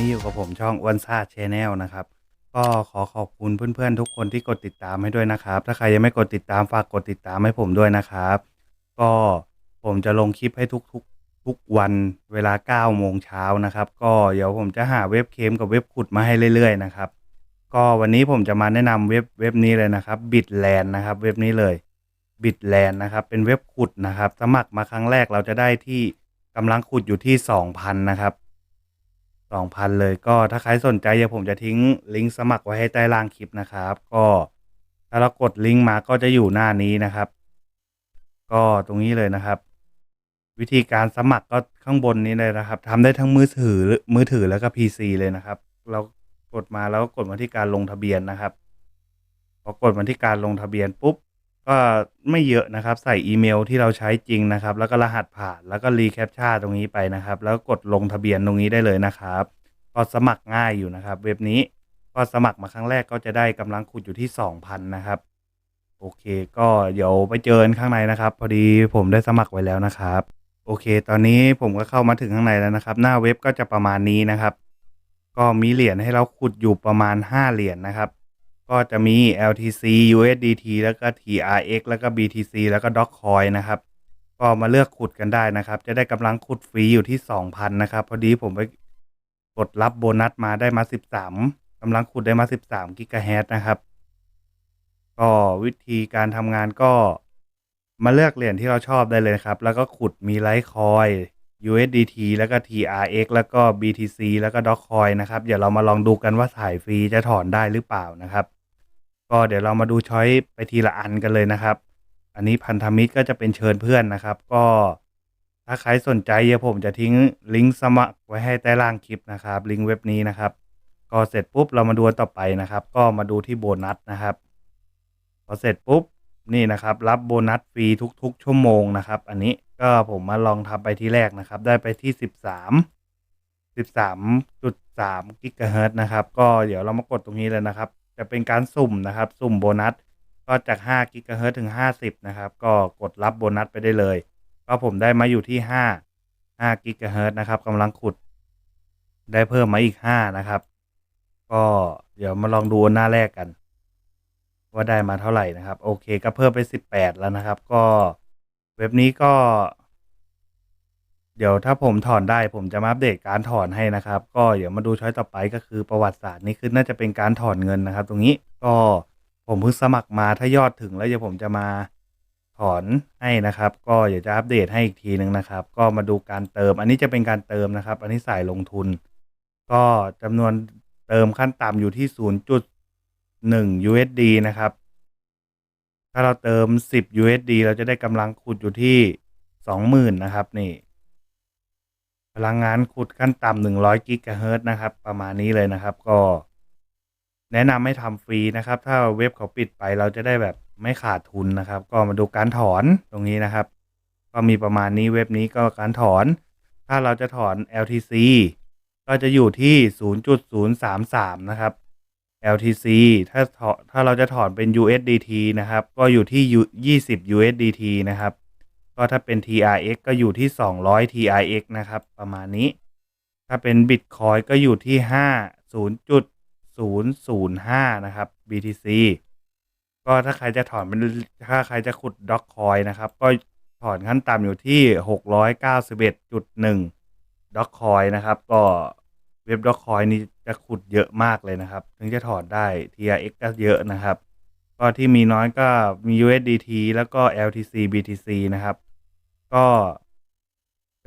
นี้อยู่กับผมช่องอ้วนซ่าชแนลนะครับ ก็ขอขอบคุณเพื่อนๆทุกคนที่กดติดตามให้ด้วยนะครับ ถ้าใครยังไม่กดติดตามฝากกดติดตามให้ผมด้วยนะครับ ก็ผมจะลงคลิปให้ทุกๆทุกวันเวลา9โมงเช้านะครับ ก็เดี๋ยวผมจะหาเว็บเคมกับเว็บขุดมาให้เรื่อยๆนะครับ ก็วันนี้ผมจะมาแนะนำเว็บเว็บนี้เลยนะครับบิ t แลนนะครับ เว็บนี้เลยบิ t แลนนะครับ เป็นเว็บขุดนะครับ สมัครมาครั้งแรกเราจะได้ที่กำลังขุดอยู่ที่ 2,000 นะครับ 2,000 เลยก็ถ้าใครสนใจเดี๋ยวผมจะทิ้งลิงก์สมัครไว้ให้ใต้ล่างคลิปนะครับ ก็ถ้าเรากดลิงก์มาก็จะอยู่หน้านี้นะครับ ก็ตรงนี้เลยนะครับ วิธีการสมัครก็ข้างบนนี้เลยนะครับทำได้ทั้งมือถือมือถือแล้วก็ PC เลยนะครับ เรากดมาแล้วก็กดมาที่การลงทะเบียนนะครับพอกดมาที่การลงทะเบียนปุ๊บ ก็ไม่เยอะนะครับ ใส่อีเมลที่เราใช้จริงนะครับ แล้วก็รหัสผ่านแล้วก็รีแคปชั่นตรงนี้ไปนะครับ แล้วกดลงทะเบียนตรงนี้ได้เลยนะครับก็สมัครง่ายอยู่นะครับ เว็บนี้ก็สมัครมาครั้งแรกก็จะได้กำลังขุดอยู่ที่ 2,000 นะครับ โอเค ก็เดี๋ยวไปเจอนข้างในนะครับ พอดีผมได้สมัครไว้แล้วนะครับ โอเค ตอนนี้ผมก็เข้ามาถึงข้างในแล้วนะครับ หน้าเว็บก็จะประมาณนี้นะครับ ก็มีเหรียญให้เราขุดอยู่ประมาณ 5 เหรียญนะครับ ก็จะมี LTC USDT แล้วก็ TRX แล้วก็ BTC แล้วก็ Dogecoin นะครับ ก็มาเลือกขุดกันได้นะครับ จะได้กำลังขุดฟรีอยู่ที่ 2,000 นะครับ พอดีผมไปกดรับโบนัสมาได้มา 13กำลังขุดได้มา 13กิกะเฮต์นะครับ ก็วิธีการทำงานก็มาเลือกเหรียญที่เราชอบได้เลยครับ แล้วก็ขุดมีไลท์คอย USDT แล้วก็ TRX แล้วก็ BTC แล้วก็ Dogecoin นะครับ เดี๋ยวเรามาลองดูกันว่าถ่ายฟรีจะถอนได้หรือเปล่านะครับ ก็เดี๋ยวเรามาดูช้อยไปทีละอันกันเลยนะครับ อันนี้พันธมิตรก็จะเป็นเชิญเพื่อนนะครับ ก็ถ้าใครสนใจเดี๋ยวผมจะทิ้งลิงก์สมัครไว้ให้ใต้ล่างคลิปนะครับ ลิงก์เว็บนี้นะครับ ก็เสร็จปุ๊บเรามาดูต่อไปนะครับ ก็มาดูที่โบนัสนะครับ พอเสร็จปุ๊บนี่นะครับ รับโบนัสฟรีทุก ๆ ชั่วโมงนะครับ อันนี้ก็ผมมาลองทำไปที่แรกนะครับ ได้ไปที่ 13 13.3กิกะเฮิรต์นะครับ ก็เดี๋ยวเรามากดตรงนี้เลยนะครับ จะเป็นการสุ่มนะครับ สุ่มโบนัส ก็จาก5กิกะเฮิรตถึง 50 นะครับ ก็กดรับโบนัสไปได้เลย ก็ผมได้มาอยู่ที่ 5 5กิกะเฮิรตนะครับกำลังขุด ได้เพิ่มมาอีก 5 นะครับ ก็เดี๋ยวมาลองดูหน้าแรกกัน ว่าได้มาเท่าไหร่นะครับ โอเค ก็เพิ่มไป 18 แล้วนะครับ ก็เว็บนี้ก็ เดี๋ยวถ้าผมถอนได้ผมจะมาอัปเดตการถอนให้นะครับ ก็เดี๋ยวมาดูช้อยต่อไปก็คือประวัติศาสตร์นี่คือน่าจะเป็นการถอนเงินนะครับ ตรงนี้ก็ผมเพิ่งสมัครมาถ้ายอดถึงแล้วเดี๋ยวผมจะมาถอนให้นะครับ ก็เดี๋ยวจะอัปเดตให้อีกทีหนึ่งนะครับ ก็มาดูการเติม อันนี้จะเป็นการเติมนะครับ อันนี้สายลงทุน ก็จำนวนเติมขั้นต่ำอยู่ที่ 0.1 USD นะครับ ถ้าเราเติม 10 USD เราจะได้กำลังขุดอยู่ที่ 20,000 นะครับนี่ พลังงานขุดขั้นต่ำ100กิกะเฮิรตนะครับ ประมาณนี้เลยนะครับ ก็ แนะนำให้ทำฟรีนะครับ ถ้าเว็บเขาปิดไปเราจะได้แบบไม่ขาดทุนนะครับ ก็มาดูการถอนตรงนี้นะครับ ก็มีประมาณนี้เว็บนี้ก็การถอน ถ้าเราจะถอน LTC ก็จะอยู่ที่ 0.033 นะครับ LTC ถ้าถอถ้าเราจะถอนเป็น USDT นะครับ ก็อยู่ที่ 20 USDT นะครับ ก็ถ้าเป็น TRX ก็อยู่ที่ 200 TRX นะครับ ประมาณนี้ ถ้าเป็น Bitcoin ก็อยู่ที่ 5 0.005 นะครับ BTC ก็ถ้าใครจะถอนเป็นถ้าใครจะขุด Dogecoin นะครับ ก็ถอนขั้นต่ำอยู่ที่ 691.1 Dogecoin นะครับ ก็เว็บ Dogecoin นี่จะขุดเยอะมากเลยนะครับ ถึงจะถอนได้ TRX ก็เยอะนะครับก็ที่มีน้อยก็มี USDT แล้วก็ LTC BTC นะครับ ก็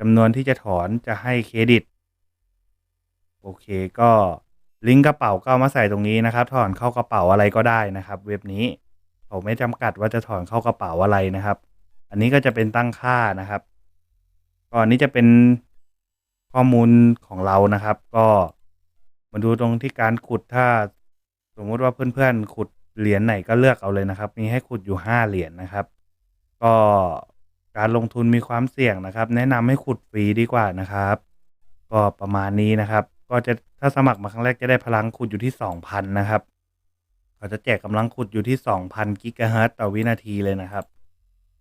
จำนวนที่จะถอนจะให้เครดิต โอเคก็ลิงก์กระเป๋าก็ามาใส่ตรงนี้นะครับ ถอนเข้ากระเป๋าอะไรก็ได้นะครับ เว็บนี้เขาไม่จำกัดว่าจะถอนเข้ากระเป๋าอะไรนะครับ อันนี้ก็จะเป็นตั้งค่านะครับก็อันนี้จะเป็นข้อมูลของเรานะครับ ก็มาดูตรงที่การขุดถ้า สมมุติว่าเพื่อนๆขุดเหรียญไหนก็เลือกเอาเลยนะครับ มีให้ขุดอยู่ห้าเหรียญนะครับ ก็ การลงทุนมีความเสี่ยงนะครับ แนะนำให้ขุดฟรีดีกว่านะครับ ก็ประมาณนี้นะครับ ก็จะถ้าสมัครมาครั้งแรกจะได้พลังขุดอยู่ที่ 2,000 นะครับเขาจะแจกกำลังขุดอยู่ที่ 2,000 กิกะเฮิรตซ์ต่อวินาทีเลยนะครับ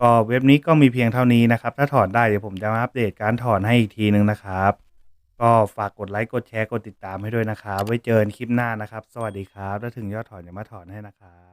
ก็เว็บนี้ก็มีเพียงเท่านี้นะครับ ถ้าถอนได้เดี๋ยวผมจะมาอัปเดตการถอนให้อีกทีนึงนะครับ ก็ฝากกดไลค์กดแชร์กดติดตามให้ด้วยนะครับ ไว้เจอกันคลิปหน้านะครับ สวัสดีครับ ถ้าถึงยอดถอนอย่ามาถอนให้นะครับ